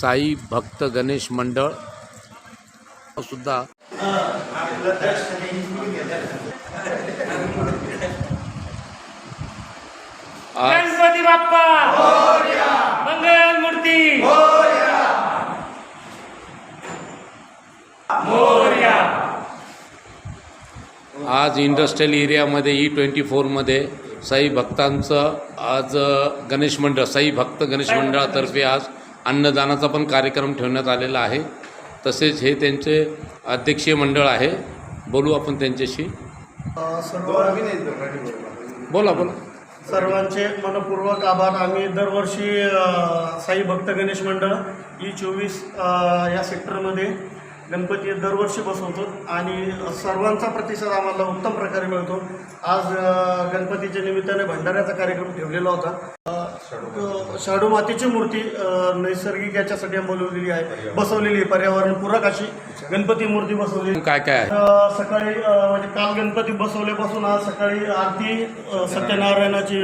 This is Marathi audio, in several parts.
साई भक्त गणेश मंडळ सुद्धा आज गणपती बाप्पा! मंगल मूर्ती! आज इंडस्ट्रियल एरियामध्ये ई ट्वेंटी फोरमध्ये साई भक्तांचं आज गणेश मंडळ साई भक्त गणेश मंडळातर्फे आज अन्नदानाचा पण कार्यक्रम ठेवण्यात आलेला आहे. तसेच हे त्यांचे अध्यक्षीय मंडळ आहे. बोलू आपण त्यांच्याशी. बोला बोला. सर्वांचे मनपूर्वक आभार. आम्ही दरवर्षी साई भक्त गणेश मंडळ ई चोवीस या सेक्टरमध्ये गणपती दरवर्षी बसवतो आणि सर्वांचा प्रतिसाद आम्हाला उत्तम प्रकारे मिळतो. आज गणपतीच्या निमित्ताने भंडाऱ्याचा कार्यक्रम ठेवलेला होता. शाडू मातीची मूर्ती नैसर्गिक याच्यासाठी बोलवलेली आहे बसवलेली आहे. पर्यावरणपूरक अशी गणपती मूर्ती बसवलेली काय काय? सकाळी म्हणजे काल गणपती बसवल्यापासून आज सकाळी आरती सत्यनारायणाची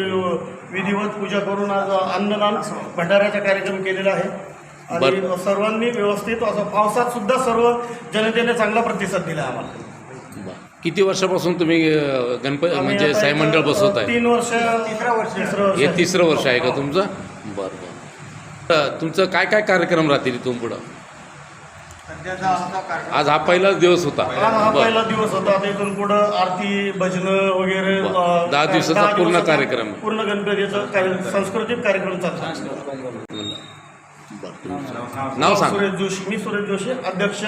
विधिवत पूजा करून आज अन्नदान भंडाऱ्याचा कार्यक्रम केलेला आहे. आणि सर्वांनी व्यवस्थित असं पावसात सुद्धा सर्व जनतेने चांगला प्रतिसाद दिला आम्हाला. किती वर्षापासून तुम्ही गणपती म्हणजे साई मंडळ बसवत आहे तीन वर्ष तिसरा वर्ष. हे. तिसरं वर्ष आहे का तुमचं? बरं बरं. तर तुमचं काय काय कार्यक्रम राहतील इथून पुढं? आज हा पहिलाच दिवस होता. हा हा पहिला दिवस होता. आता इथून पुढं आरती भजन वगैरे दहा दिवसाचा पूर्ण कार्यक्रम. पूर्ण गणपतीचा कार्य- सांस्कृतिक कार्यक्रम चालतो नाव सांग. सुरेश जोशी मी सुरेश जोशी अध्यक्ष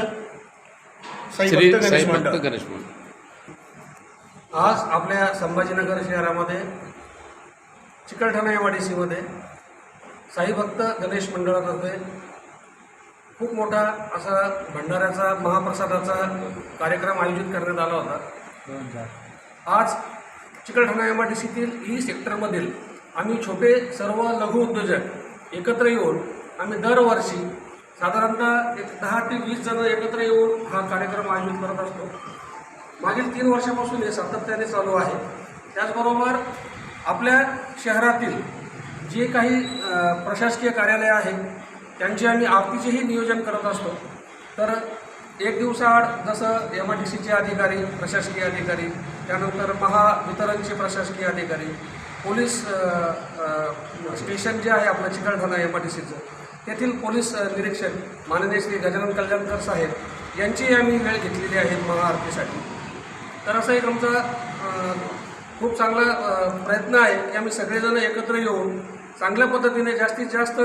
साई श्री साई भक्त गणेश मंडळ. आज आपल्या संभाजीनगर शहरामध्ये चिकलठाणा एम आय डी सीमध्ये साईभक्त गणेश मंडळातर्फे खूप मोठा असा भंडाऱ्याचा महाप्रसादाचा कार्यक्रम आयोजित करण्यात आला होता. आज चिकलठाणा एम आय डी सीतील ई सेक्टरमधील आम्ही छोटे सर्व लघु उद्योजक एकत्र येऊन आम्ही दरवर्षी साधारणतः एक दहा ते वीस जण एकत्र येऊन हा कार्यक्रम आयोजित करत असतो. मागील तीन वर्षापासून हे सातत्याने चालू आहे. त्याचबरोबर आपल्या शहरातील जे काही प्रशासकीय कार्यालय आहेत त्यांचे आम्ही आरतीचेही नियोजन करत असतो. तर एक दिवसाआड जसं एम आय टी सीचे अधिकारी प्रशासकीय अधिकारी त्यानंतर महावितरणचे प्रशासकीय अधिकारी पोलीस स्टेशन जे आहे आपलं चिकलठाणा एम आय टी सीचं तेथील पोलीस निरीक्षक माननीय श्री गजानन कल्याणकर साहेब यांचीही आम्ही वेळ घेतलेली आहे महाआरतीसाठी. तर असं एक आमचा खूप चांगला प्रयत्न आहे की आम्ही सगळेजण एकत्र येऊन चांगल्या पद्धतीने जास्तीत जास्त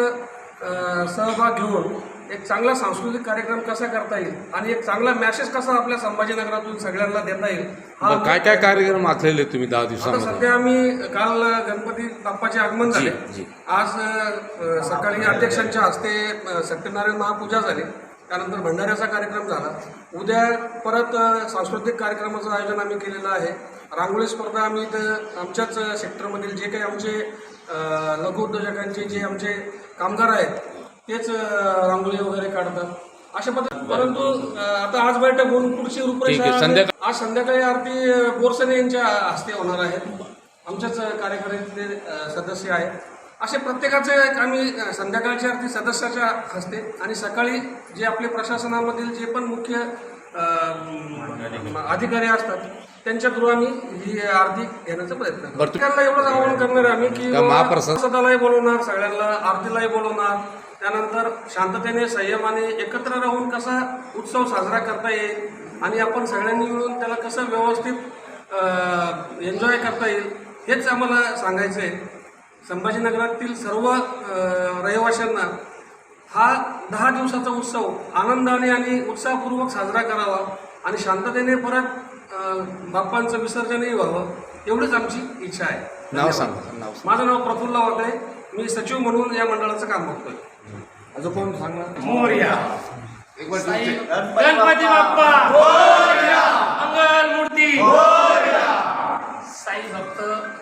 सहभाग घेऊन एक चांगला सांस्कृतिक कार्यक्रम कसा करता येईल आणि एक चांगला मॅसेज कसा आपल्या संभाजीनगरातून सगळ्यांना देता येईल बरं, काय काय कार्यक्रम आखलेले तुम्ही दहा दिवसामध्ये? सध्या आम्ही काल गणपती बाप्पाचे आगमन झाले. आज सकाळी अध्यक्षांच्या हस्ते सत्यनारायण महापूजा झाली. त्यानंतर भंडाऱ्याचा कार्यक्रम झाला. उद्या परत सांस्कृतिक कार्यक्रमाचं आयोजन आम्ही केलेलं आहे. रांगोळी स्पर्धा आम्ही इथं आमच्याच सेक्टरमधील जे काही आमचे अ, लघु उद्योजकांचे जे आमचे कामगार आहेत तेच रांगोळी वगैरे काढतात. अशा पद्धती परंतु आता आज बैठक होऊन पुढची रूपरेषा संध्याकाळ- आज संध्याकाळी आरती बोरसने यांच्या हस्ते होणार आहे. आमच्याच कार्यकारिणीतले अ, सदस्य आहेत. असे प्रत्येकाचे एक आम्ही अ, संध्याकाळची आरती सदस्याच्या हस्ते आणि सकाळी जे आपले प्रशासनामधील जे पण मुख्य अधिकारी असतात त्यांच्या थ्रू आम्ही ही आरती घेण्याचा प्रयत्न करतो. एवढंच आवाहन करणार आहे आम्ही की का महाप्रसाद- प्रसादालाही बोलवणार सगळ्यांना आरतीलाही बोलवणार त्यानंतर शांततेने संयमाने एकत्र राहून कसा उत्सव साजरा करता येईल आणि आपण सगळ्यांनी मिळून त्याला कसं व्यवस्थित एन्जॉय करता येईल हेच आम्हाला सांगायचं आहे संभाजीनगरातील सर्व रहिवाशांना हा दहा दिवसाचा उत्सव आनंदाने आणि उत्साहपूर्वक साजरा करावा आणि शांततेने परत बाप्पांचं विसर्जनही व्हावं एवढीच आमची इच्छा आहे. नाव. सांगा नाव सांगा. माझं नाव प्रफुल्ल वाटे मी सचिव म्हणून या मंडळाचं काम बघतोय. मोरया. गणपती बाप्पा. मंगल मूर्ती साई भक्त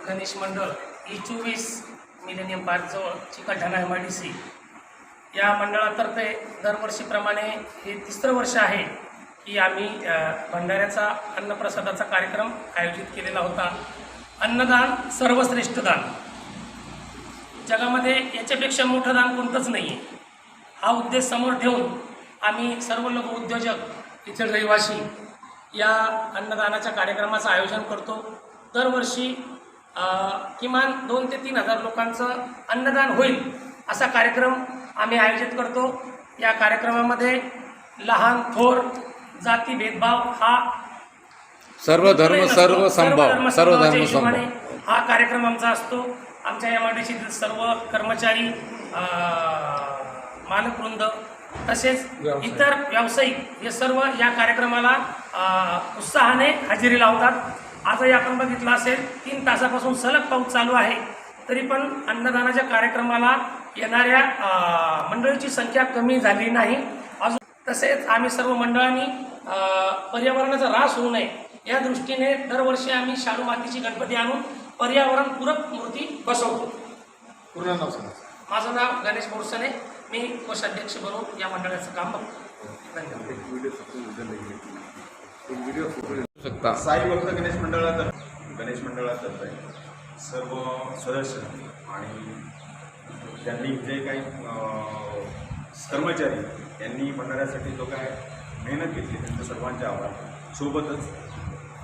गणेश मंडळ. ही चोवीस millennium पार्कजवळ Chikalthana M I D C. या मंडळातर्फे दरवर्षीप्रमाणे हे तिसरं वर्ष आहे की आम्ही भंडाऱ्याचा अन्नप्रसादाचा कार्यक्रम आयोजित केलेला होता. अन्नदान सर्वश्रेष्ठ दान. जगामध्ये याच्यापेक्षा मोठं दान कोणतंच नाही आहे हा उद्देश समोर ठेवून आम्ही सर्व लोक उद्योजक इथे रहिवासी या अन्नदानाच्या कार्यक्रमाचं आयोजन करतो. दरवर्षी किमान दोन ते तीन हजार लोकांचं अन्नदान होईल असा कार्यक्रम आम्ही आयोजित करतो. या कार्यक्रमामध्ये लहान थोर जाती भेदभाव हा सर्व धर्म सर्व संभाव सर्व धर्म हिशोबाने संभाव. हा कार्यक्रम आमचा असतो. आमच्या या मंडळीचे सर्व कर्मचारी अ, मालकवृंद तसेच इतर व्यावसायिक हे सर्व या कार्यक्रमाला उत्साहाने हजेरी लावतात. आजही आपण बघितलं असेल तीन तासापासून सलग पाऊस चालू आहे. तरी पण अन्नदानाच्या कार्यक्रमाला येणाऱ्या मंडळीची संख्या कमी झाली नाही. अजून तसेच आम्ही सर्व मंडळांनी पर्यावरणाचा ऱ्हास होऊ नये. या दृष्टीने दरवर्षी आम्ही शाडू मातीची गणपती आणून पर्यावरणपूरक मूर्ती बसवतो. पूर्ण नाव सांगा. माझं नाव गणेश बोरसने. मी कोषाध्यक्ष बनून या मंडळाचं काम बघतो. धन्यवाद. शकता. साई भक्त गणेश मंडळातर्फे गणेश मंडळातर्फे सर्व सदस्य आणि त्यांनी जे काही कर्मचारी यांनी मंडळासाठी जो काय मेहनत घेतली त्यांच्या सर्वांचे आभार. सोबतच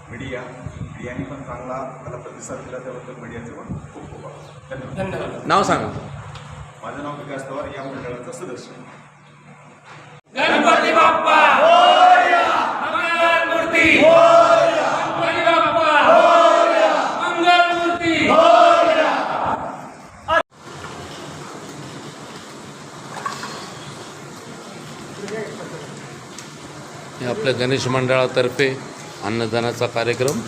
मीडिया मीडियाने पण चांगला त्याला प्रतिसाद दिला त्याबद्दल मीडियाचे पण खूप खूप आभार. धन्यवाद. धन्यवाद. नाव सांगा. माझं नाव विकास पवार या मंडळाचा सदस्य. गणपती बाप्पा! आपल्या गणेश मंडळातर्फे अन्नदानाचा कार्यक्रम.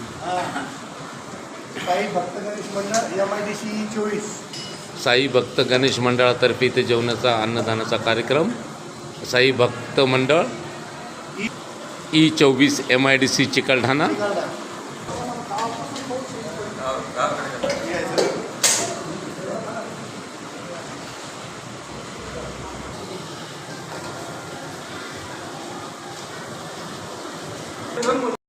साई भक्त गणेश मंडळातर्फे इथे जेवणाचा अन्नदानाचा कार्यक्रम. साई भक्त मंडळ ई चोवीस M I D C Chikalthana